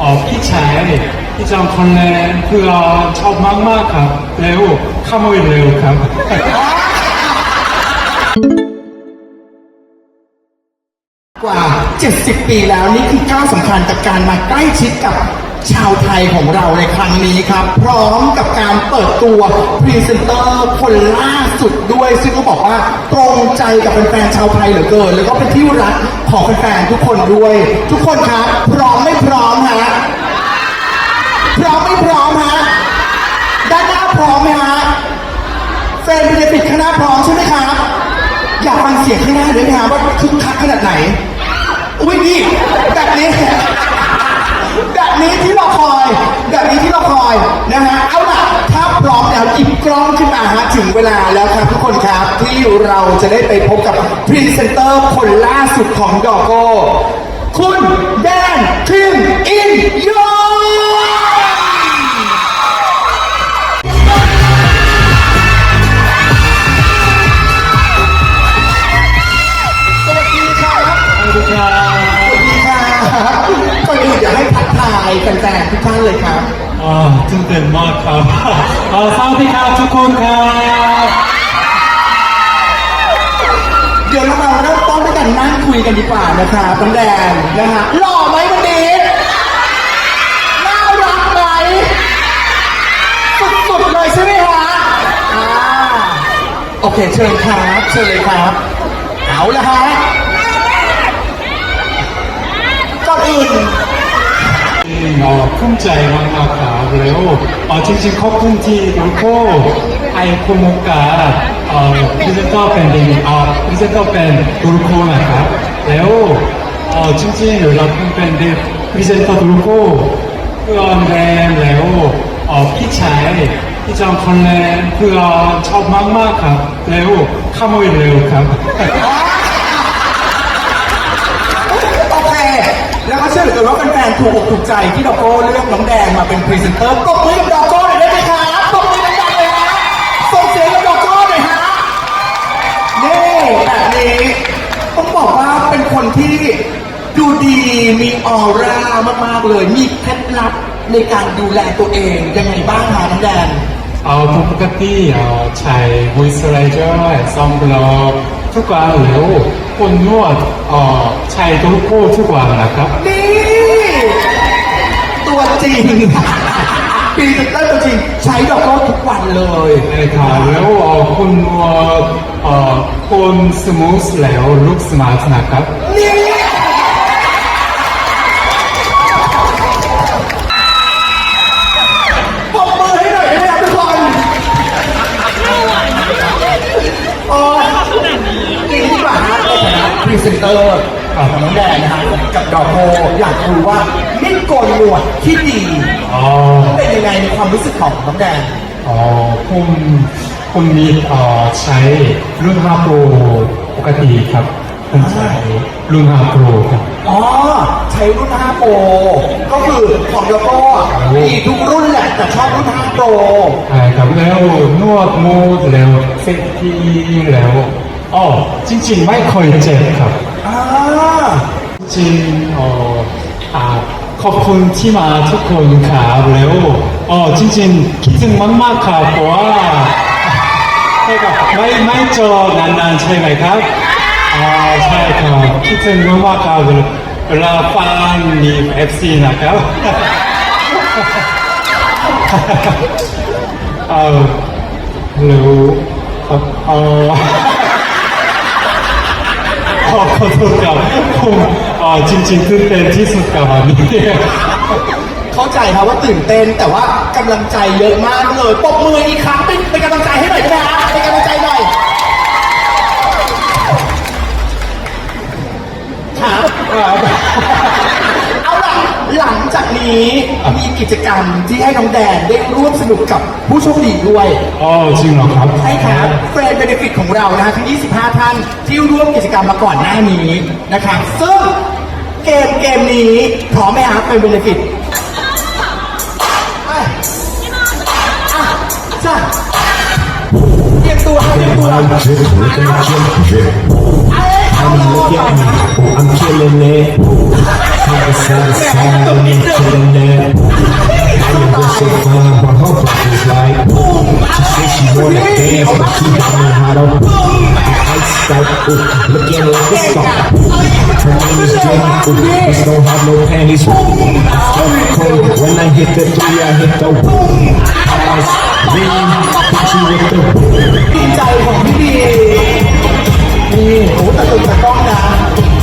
อ่อพี่ชายพี่จอมคอนแลนเพื่อชอบมากมากครับเร็วข้ามยเร็วครับกว่า 70 ปีแล้วนี่คือก้าวสำคัญกับการมาใกล้ชิดกับ ชาวไทยของเราในครั้งนี้ครับ พร้อมกับการเปิดตัวพรีเซนเตอร์คนล่าสุดด้วย ซึ่งก็บอกว่าตรงใจกับแฟนๆชาวไทยเหลือเกิน แล้วก็เป็นที่รักของแฟนๆทุกคนด้วย ทุกคนครับ พร้อมไม่พร้อมฮะพร้อมไม่พร้อมฮะด้านหน้าพร้อมไหมฮะเฟนด์เบนฟิตข้างหน้าพร้อมใช่ไหมครับอยากฟังเสียงข้างหน้าด้วยไหมครับว่าคึกคักขนาดไหนอุ้ยนี่แบบนี้ นี้ที่เราคอย แบบนี้ที่เราคอยนะฮะเอาล่ะถ้าพร้อมแล้วหยิบกล้องขึ้นมาฮะถึงเวลาแล้วครับทุกคนครับที่เราจะได้ไปพบกับพรีเซนเตอร์คนล่าสุดของดอกโกคุณแดนคิมอินย ฟนๆทุกท่านเลยครับอ่าตื่นเต้นมากครับอ่าสวัสดีครับทุกคนครับเดี๋ยวเรามาเริ่มต้นด้วยกันนั่งคุยกันดีกว่านะครับน้องแดนนะฮะหล่อไหมวันนี้น่ารักไหมสุดๆเลยใช่ไหมฮะอ่าโอเคเชิญครับเชิญเลยครับ เอาละฮะก่อนอื่น อืมเอ่อภูมิใจมากๆครับแล้วเออจริงๆขอบคุณที่ทุกคนให้คุณมุกาเอ่อพรีเซนเตอร์เป็นดีเอ่อพรีเซนเตอร์เป็นทุกคนนะครับแล้วเออจริงๆเราเป็นเด็กพรีเซนเตอร์ทุกคนเพื่อนแรงแล้วเออพี่ชายพี่จอมคนแลนเพื่อชอบมากๆครับแล้วขโมยเร็วครับ โอเค แล้วก็ เชื่อเหลือเกินว่าแฟนๆถูกอกถูกใจที่ดอกโก้เลือกน้องแดงมาเป็นพรีเซนเตอร์ปรบมือกับดอกโก้หน่อยได้ไหมครับปรบมือดังๆเลยฮะส่งเสียงกับดอกโก้หน่อยฮะนี่แบบนี้ต้องบอกว่าเป็นคนที่ดูดีมีออร่ามากๆเลย มีเคล็ดลับในการดูแลตัวเองยังไงบ้างคะน้องแดนเอาปกติเอาใช้มอยส์เจอไรเซอร์ซันบล็อกทุกวันแล้ว คนนวดเอ่อใช้ทุกโคทุกวันนะครับ นี่ตัวจริงพรีเซนเตอร์ตัวจริง ใช้ดอกโก้ทุกวันเลยใช่ครับแล้วเอ่อคนนวดเอ่อคนสมูทแล้วลุกสมาร์ทนะครับ นี่ พรีเซนเตอร์ของน้องแดนนะฮะกับดอกโพอยากรู้ว่านี่โกนหนวดที่ดีอ๋อเป็นยังไงในความรู้สึกของน้องแดน อ๋อผมผมมีเอ่อใช้รุ่นฮาโปรปกติครับผมใช้รุ่นฮาโปรครับ อ๋อ ใช้รุ่น5โปรก็คือของดอกโก้มีทุกรุ่นแหละแต่ชอบรุ่น5โปร ใช่ครับแล้วนวดมูดแล้วเซ็ตที่แล้ว อ๋อจริง ๆ ไม่ค่อยเจ็บครับ อ่าจริงเอ๋ออ่าขอบคุณที่มาทุกคนครับแล้วอ๋อจริง ๆ คิดถึงมากๆครับเพราะว่าใช่ครับไม่ไม่เจอนานๆใช่ไหมครับอ่าใช่ครับคิดถึงมากๆครับเวลาฟังมีเอฟซีนะครับเออแล้วเออเออข อขอโทษครับผมเอ่อจริงๆตื่นเต้นที่สุดกับวันนี้เข้าใจครับว่าตื่นเต้นแต่ว่ากำลังใจเยอะมากเลยปรบมืออีกครั้งเป็นเป็นกำลังใจให้หน่อยได้ไหมฮะเป็นกำลังใจหน่อยครับเอาล่ะ หลังจากนี้มีกิจกรรมที่ให้น้องแดนได้ร่วมสนุกกับผู้โชคดีด้วย อ๋อจริงเหรอครับใช่ครับเฟรนด์เบนฟิตของเรานะฮะทั้ง 25 ท่านที่ร่วมกิจกรรมมาก่อนหน้านี้นะครับซึ่งเกมเกมนี้พร้อมไหมครับเฟรนด์เบนฟิตอะจ้ะเตรียมตัวครับเตรียมตัว I'm dripping, looking like you're dripping. เอ้ยเอา I'm ละ looking, I'm killing it. Looking like a star. Her name is Jenny. Bitch don't have no panties. When I hit the three, I hit the boom. I was lean, hit you with the boom.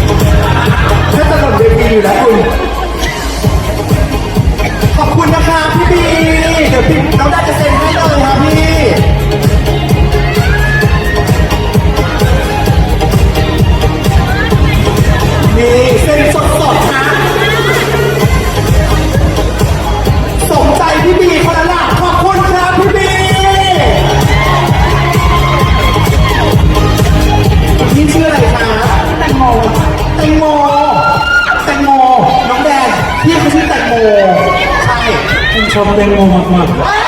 ตะลึงตะก้องนะแค่ตลึงเวทีอยู่แล้วคุณ ขอบคุณนะคะพี่บี เดี๋ยวพี่น้องได้จะเซ โมมาก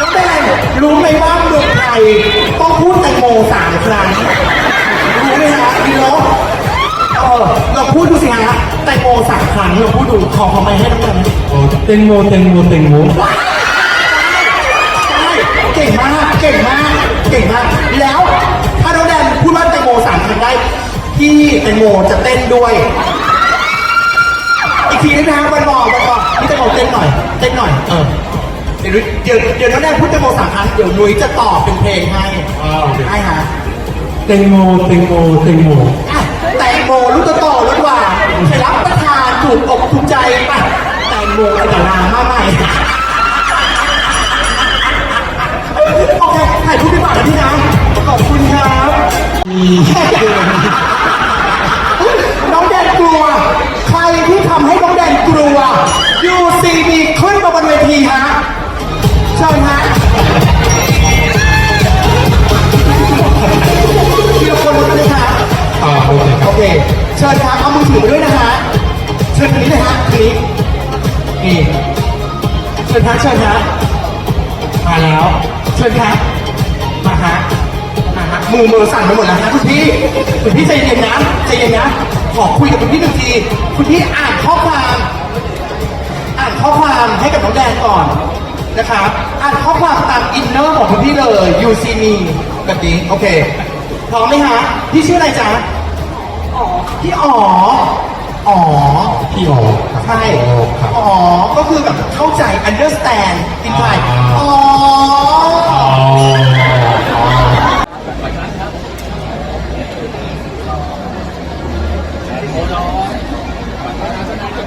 น้องแดนรู้ไหมว่าเมืองไทยต้องพูดแตงโมสามครั้ง รู้ไหมฮะดีโลเออเราพูดดูสิฮะแตงโมสามครั้งเราพูดดูขอขอไม่ให้น้องแดนๆอ๋อแตงโมแตงโมแตงโมใช่เก่งมาก เก่งมาก เก่งมาก แล้วถ้าน้องแดนพูดว่าแตงโมสามครั้งได้พี่แตงโมจะเต้นด้วย อีกทีได้ไหมฮะวันบอกวันบอกพี่แตงโมเต้นหน่อยเต้นหน่อยเออเดี๋ยวเดี๋ยวเดี๋ยวน้องแดนพูดแตงโมสามครั้งเดี๋ยวนุ้ยจะตอบเป็นเพลงให้อ้าวโอเคได้ฮะแตงโมแตงโมแตงโมอะแตงโมลูกโตๆรสหว่านรับประทานถูกอกถูกใจป่ะแตงโมไอ้ตะลามาใหม่โอเคถ่ายรูปดีกว่านะพี่นะขอบคุณครับ ทำให้น้องแดนกลัว UCB ขึ้นมาบนเวทีฮะเชิญฮะทีละคนเลยครับอ่าโอเคคโอรับเคเชิญครับเอามือถือมาด้วยนะฮะเชิญทางนี้เลยฮะทางนี้นี่เชิญฮะเชิญฮะมาแล้วเชิญครับมาฮะมาฮะมือมือสั่นไปหมดแล้วฮะคุณพี่คุณพี่ใจเย็นนะใจเย็นนะ ขอคุยกับคุณพี่หนึ่งทีคุณพี่อ่านข้อความอ่านข้อความให้กับน้องแดนก่อนนะครับอ่านข้อความตามอินเนอร์ของคุณพี่เลย you see me แบบนี้โอเคพร้อมไหมฮะพี่ชื่ออะไรจ๊ะพี่อ๋ออ๋อพี่อ๋อครับใช่อ๋อครับอ๋อก็คือแบบเข้าใจ understand อินไทยอ่าอ๋ออ๋อ